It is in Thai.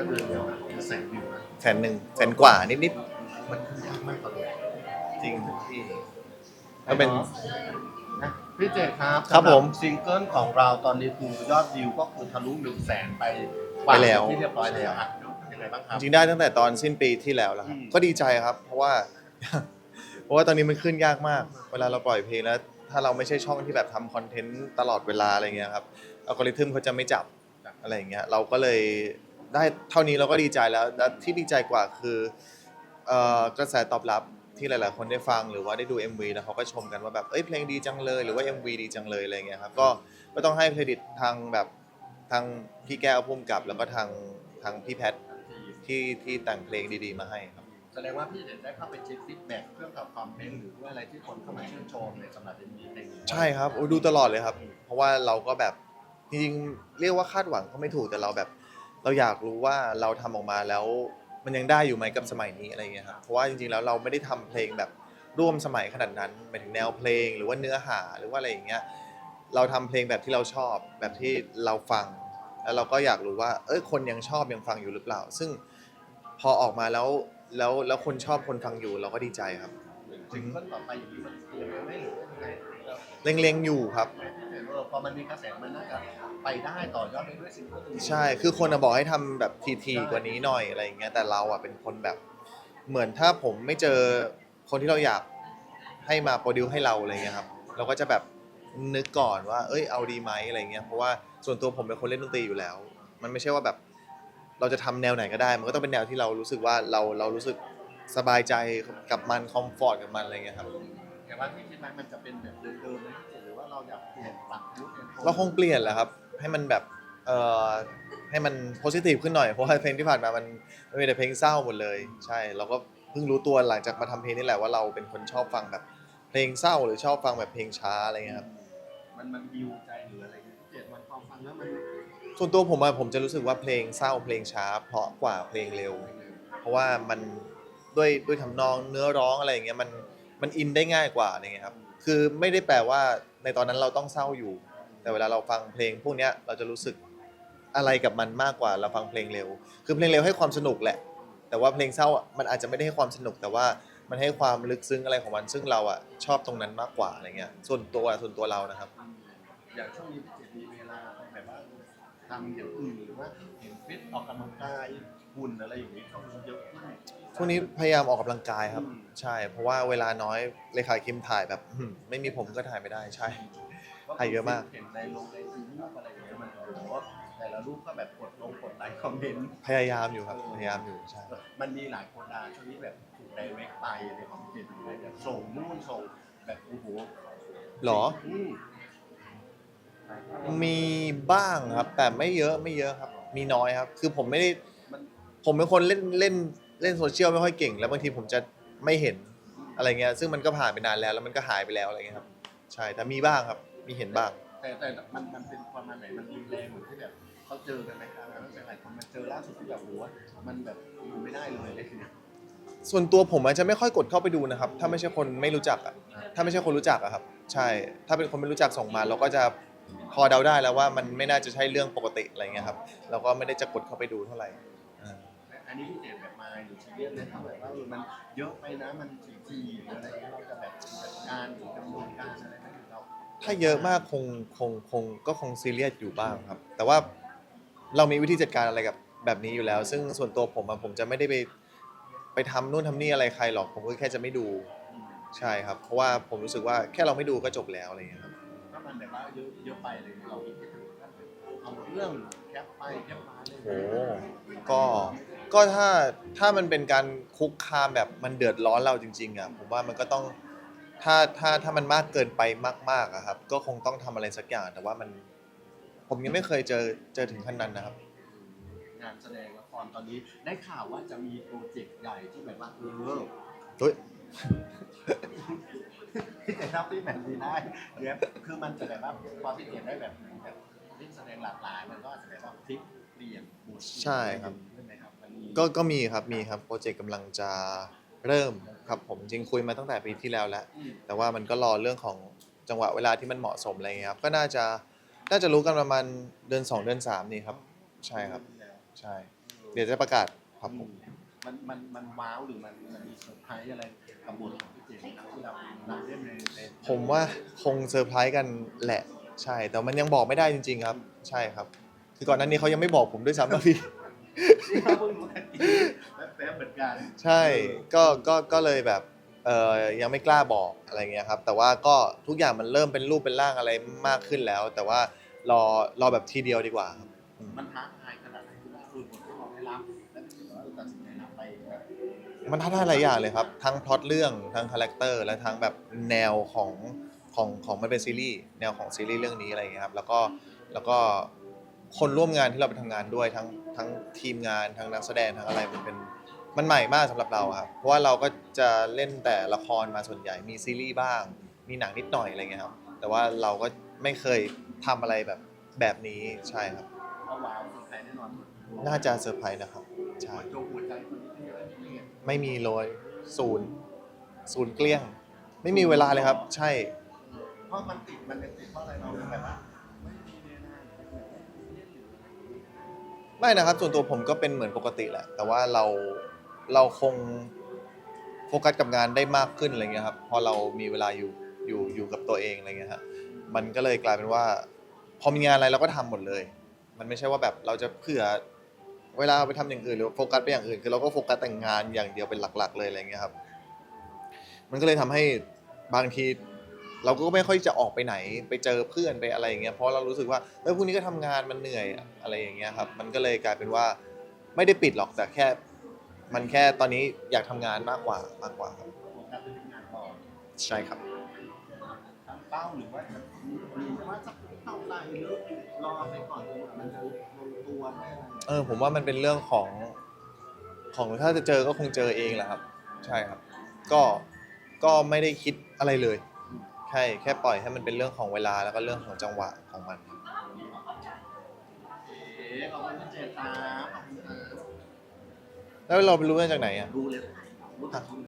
ค่เดือนเดียวอะจะแสนวิวนะแสนหนึ่งแสนกว่านิดมันขึ้นยากมากตอนนี้ๆจริงพี่ก็เป็น นะพี่เจดครับครับผมสำหซิงเกิลของเราตอนนี้คือยอดวิวก็คือทะลุหนึ่งแสนไปไปแล้ว ที่เรียบร้อยแล้วอะยังไงบ้างครับ จริงๆได้ตั้งแต่ตอนสิ้นปีที่แล้วแล้วครับ อืม ก็ดีใจครับ เพราะว่า เพราะว่าตอนนี้มันขึ้นยากมาก เวลาเราปล่อยเพลงแล้ว ถ้าเราไม่ใช่ช่องที่แบบทำคอนเทนต์ตลอดเวลาอะไรเงี้ยครับอัลกอริทึมเขาจะไม่จับอะไรอย่างเงี้ย เราก็เลย ได้เท่านี้เราก็ดีใจแล้วและที่ดีใจกว่าคือเอ่อกระแสตอบรับที่หลาย ๆ คนได้ฟังหรือว่าได้ดู MV แล้วเขาก็ชมกันว่าแบบเอ้ยเพลงดีจังเลยหรือว่า MV ดีจังเลยอะไรเงี้ยครับก็ก็ต้องให้เครดิตทางแบบทางพี่แก้วพุ่มกับ แล้วก็ทางทางพี่แพทที่ที่แต่งเพลงดี ๆ มาให้ครับ แสดงว่าพี่เจดได้เข้าไปเช็คฟีดแบ็กเรื่องกับความเพลงหรือว่าอะไรที่คนเข้ามาชื่นชมในสำหรับเพลงนี้เพลงนี้ใช่ครับโอ้ยดูตลอดเลยครับ เพราะว่าเราก็แบบจริงๆเรียกว่าคาดหวังก็ไม่ถูกแต่เราแบบ เราอยากรู้ว่าเราทำออกมาแล้วมันยังได้อยู่ไหมกับสมัยนี้อะไรเงี้ยครับเพราะว่าจริงๆแล้วเราไม่ได้ทำเพลงแบบร่วมสมัยขนาดนั้นหมายถึงแนวเพลงหรือว่าเนื้อหาหรือว่าอะไรอย่างเงี้ยเราทำเพลงแบบที่เราชอบแบบที่เราฟัง แล้วเราก็อยากรู้ว่า เอ้ยคนยังชอบยังฟังอยู่หรือเปล่า ซึ่งพอออกมาแล้วแล้วแล้วคนชอบคนฟังอยู่เราก็ดีใจครับซิงเกิลต่อไปอย่างนี้มันเตรียมไว้ไหมหรือว่ายังไงเล็งๆอยู่ครับเออพอมันมีกระแสมันน่าจะ ไปได้ต่อยอดไปด้วยซิงเกิลอื่นใช่ คือคนอะบอกให้ทำแบบทีๆกว่านี้หน่อยอะไรอย่างเงี้ย แต่เราอะเป็นคนแบบ เหมือนถ้าผมไม่เจอคนที่เราอยากให้มาโปรดิวให้เราอะไรเงี้ยครับ เราก็จะแบบนึกก่อนว่า เอ้ย เอาดีไหมอะไรเงี้ย เพราะว่าส่วนตัวผมเป็นคนเล่นดนตรีอยู่แล้ว มันไม่ใช่ว่าแบบ เราจะทำแนวไหนก็ได้ มันก็ต้องเป็นแนวที่เรารู้สึกว่าเราเรารู้สึกสบายใจกับมัน คอมฟอร์ตกับมันอะไรเงี้ยครับ แต่ว่าที่คิดไว้มันจะเป็นแบบเดิมๆไหมหรือว่าเราอยากเปลี่ยนปรับยุคเปลี่ยนโทนเราคงเปลี่ยนแหละครับ ให้มันแบบเอ่อให้มันโพสิทีฟขึ้นหน่อยเพราะว่าเพลงที่ผ่านมามันมันมีแต่เพลงเศร้าหมดเลย ใช่ เราก็เพิ่งรู้ตัวหลังจากมาทำเพลงนี่แหละว่าเราเป็นคนชอบฟังแบบเพลงเศร้าหรือชอบฟังแบบเพลงช้าอะไรเงี้ยครับ มันมันดิวใจหรืออะไรเงี้ยเจ็ดวันความฟังแล้วมันส่วนตัวผมอะผมจะรู้สึกว่าเพลงเศร้าเพลงช้า เพราะกว่าเพลงเร็ว เพราะว่ามันด้วยด้วยทำนองเนื้อร้องอะไรอย่างเงี้ยมันมันอินได้ง่ายกว่าอะไรเงี้ยครับคือไม่ได้แปลว่าในตอนนั้นเราต้องเศร้าอยู่ แต่เวลาเราฟังเพลงพวกเนี้ยเราจะรู้สึกอะไรกับมันมากกว่าเราฟังเพลงเร็ว คือเพลงเร็วให้ความสนุกแหละ แต่ว่าเพลงเศร้าอะมันอาจจะไม่ได้ให้ความสนุกแต่ว่ามันให้ความลึกซึ้งอะไรของมันซึ่งเราอะชอบตรงนั้นมากกว่าอะไรเงี้ยส่วนตัวส่วนตัวเรานะครับ อย่างช่วงนี้พี่เจ็ดมีเวลาแบบว่าทำอย่างอื่นหรือว่าเห็นฟิตออกกำลังกายหุ่นอะไรอย่างนี้ช่วงนี้เยอะมากช่วงนี้พยายามออกกำลังกายครับอืมใช่ เพราะว่าเวลาน้อยเลขาคิมถ่ายแบบอื้อหือไม่มีผมก็ถ่ายไม่ได้ใช่ ถ่ายเยอะมาก เห็นในลงในทีวีอะไรอย่างเงี้ยมันโอ้โหแต่ละรูปก็แบบกดลงกดไลค์คอมเมนต์พยายามอยู่ครับ พยายามอยู่ใช่ มันมีหลายคนดาช่วงนี้แบบถูกไดเรกไปในของเจ็ดหรืออะไรแบบส่งนู่นส่งแบบโอ้โหหรอ อืมมีบ้างครับ แต่ไม่เยอะไม่เยอะครับ มีน้อยครับ คือผมไม่ได้มันผมเป็นคนเล่นเล่นเล่นโซเชียลไม่ค่อยเก่ง แล้วบางทีผมจะไม่เห็นอะไรเงี้ย ซึ่งมันก็ผ่านไปนานแล้ว แล้วมันก็หายไปแล้วอะไรเงี้ยครับ ใช่แต่มีบ้างครับ มีเห็นบ้าง แต่แต่มันมันเป็นประมาณไหนมันรุนแรงเหมือนที่แบบเขาเจอกันไหมครับแล้วแต่หลายคนมันเจอล่าสุดที่แบบโอ้โหมันแบบอยู่ไม่ได้เลยอะไรอย่างเงี้ยส่วนตัวผมอาจจะไม่ค่อยกดเข้าไปดูนะครับ ถ้าไม่ใช่คนไม่รู้จักอะถ้าไม่ใช่คนรู้จักอะครับ ใช่ ถ้าเป็นคนไม่รู้จักส่งมาเราก็จะพอเดาได้แล้วว่ามันไม่น่าจะใช่เรื่องปกติอะไรเงี้ยครับ เราก็ไม่ได้จะกดเข้าไปดูเท่าไหร่อ่าอันนี้พี่เจนแบบมาอยู่ซีเรียสเลยถ้าแบบว่าเออมันเยอะไปนะมันถี่ทีหรืออะไรเงี้ยเราจะแบบจัดการหรือดำเนินการอะไร ถ้าเยอะมากคงคงคงก็คงซีเรียสอยู่บ้างครับ แต่ว่าเรามีวิธีจัดการอะไรกับแบบนี้อยู่แล้ว ซึ่งส่วนตัวผมอะผมจะไม่ได้ไปไปทำนู่นทำนี่อะไรใครหรอก ผมก็แค่จะไม่ดูอืมใช่ครับ เพราะว่าผมรู้สึกว่าแค่เราไม่ดูก็จบแล้วอะไรเงี้ยครับ ถ้ามันแบบว่าเยอะเยอะไปเลยเราคิดถึงขั้นแบบเอาเรื่องแคปไปแคปมาเลยโอ้ก็ก็ถ้าถ้ามันเป็นการคุกคามแบบมันเดือดร้อนเราจริงๆอะผมว่ามันก็ต้อง ถ้าถ้าถ้ามันมากเกินไปมากๆอะครับ ก็คงต้องทำอะไรสักอย่าง แต่ว่ามัน ผมยังไม่เคยเจอเจอถึงขั้นนั้นนะครับ งานแสดงละครตอนนี้ได้ข่าวว่าจะมีโปรเจกต์ใหญ่ที่แบบว่าเออเฮ้ย พี่เจนรับที่แบบนี้ได้เดี๋ยวคือมันจะแบบว่าพอพี่เจนได้แบบแบบเล่นแสดงหลากหลายมันก็อาจจะแบบว่าพลิกเปลี่ยนบทใช่ครับ ใช่ไหมครับมันมีก็ก็มีครับมีครับโปรเจกต์กำลังจะ เริ่มครับผมจริงคุยมาตั้งแต่ปีที่แล้วแล้วอืมแต่ว่ามันก็รอเรื่องของจังหวะเวลาที่มันเหมาะสมอะไรเงี้ยครับก็น่าจะน่าจะรู้กันประมาณเดือนสองเดือนสามนี่ครับ ใช่ครับใช่เออเดี๋ยวจะประกาศครับผม มันมันมันว้าวหรือมันมันมีเซอร์ไพรส์อะไรกับบทของพี่เจมส์ครับที่เราเราเล่นในในผมว่าคงเซอร์ไพรส์กันแหละ ใช่ แต่มันยังบอกไม่ได้จริง ๆ ครับ ใช่ครับ คือก่อนหน้านี้เขายังไม่บอกผมด้วยซ้ำนะพี่ ที่เขาเพิ่งรู้กันแป๊บๆเหมือนกันใช่ก็ก็ก็เลยแบบเอ่อยังไม่กล้าบอกอะไรเงี้ยครับ แต่ว่าก็ทุกอย่างมันเริ่มเป็นรูปเป็นร่างอะไรมากขึ้นแล้ว แต่ว่ารอรอแบบทีเดียวดีกว่าครับอืมมันท้าทายขนาดไหนที่ว่าเออบทที่เราได้รับและถือว่าเราตัดสินใจรับไปแบบมันท้าทายหลายอย่างเลยครับ ทั้งพล็อตเรื่องทั้งคาแรคเตอร์และทั้งแบบแนวของของของมันเป็นซีรีส์แนวของซีรีส์เรื่องนี้อะไรเงี้ยครับแล้วก็แล้วก็ คนร่วมงานที่เราไปทำงานด้วยทั้งทั้งทีมงานทั้งนักแสดงทั้งอะไรมันเป็นมันใหม่มากสำหรับเราครับเพราะว่าเราก็จะเล่นแต่ละครมาส่วนใหญ่มีซีรีส์บ้าง มีหนังนิดหน่อยอะไรเงี้ยครับแต่ว่าเราก็ไม่เคยทำอะไรแบบแบบนี้ใช่ครับก็ว้าวเซอร์ไพรส์แน่นอนน่าจะเซอร์ไพรส์นะครับใช่โจหัวใจคนที่อะไรนี่ไม่มีเลยศูนย์ศูนย์เกลี้ยง ไม่มีเวลาเลยครับ ใช่ เพราะมันติดมันเป็นติดเพราะอะไรเราแบบว่า ไม่นะครับ ส่วนตัวผมก็เป็นเหมือนปกติแหละ แต่ว่าเราเราคงโฟกัสกับงานได้มากขึ้นอะไรเงี้ยครับพราะเรามีเวลาอยู่อยู่อยู่กับตัวเองอะไรเงี้ยฮะมันก็เลยกลายเป็นว่า พอมีงานอะไรเราก็ทำหมดเลย มันไม่ใช่ว่าแบบเราจะเผื่อเวลาไปทำอย่างอื่นหรือโฟกัสไปอย่างอื่นคือเราก็โฟกัสแต่งงานอย่างเดียวเป็นหลัก ๆ เลยอะไรเงี้ยครับ มันก็เลยทำให้บางที เราก็ไม่ค่อยจะออกไปไหนไปเจอเพื่อนไปอะไรอย่างเงี้ยเพราะเรารู้สึกว่าเออพรุ่งนี้ก็ทำงานมันเหนื่อยอะไรอย่างเงี้ยครับมันก็เลยกลายเป็นว่าไม่ได้ปิดหรอกแต่แค่ มันแค่ตอนนี้อยากทำงานมากกว่ามากกว่าครับโฟกัสไปที่งานต่อใช่ครับเป้าหรือว่าจะหรือว่าจะเท่าไหร่รอรอไปก่อนมันจะลงตัวไม่อะไรเออผมว่ามันเป็นเรื่องของของถ้าจะเจอก็คงเจอเองแหละครับ ใช่ครับ ก็ก็ไม่ได้คิดอะไรเลย แค่แค่ปล่อยให้มันเป็นเรื่องของเวลาแล้วก็เรื่องของจังหวะของมันเอ๊ะขอบคุณพี่เจตาขอบคุณครับแล้วเราไปรู้มาจากไหนอะดูเลยรู้จักคุณ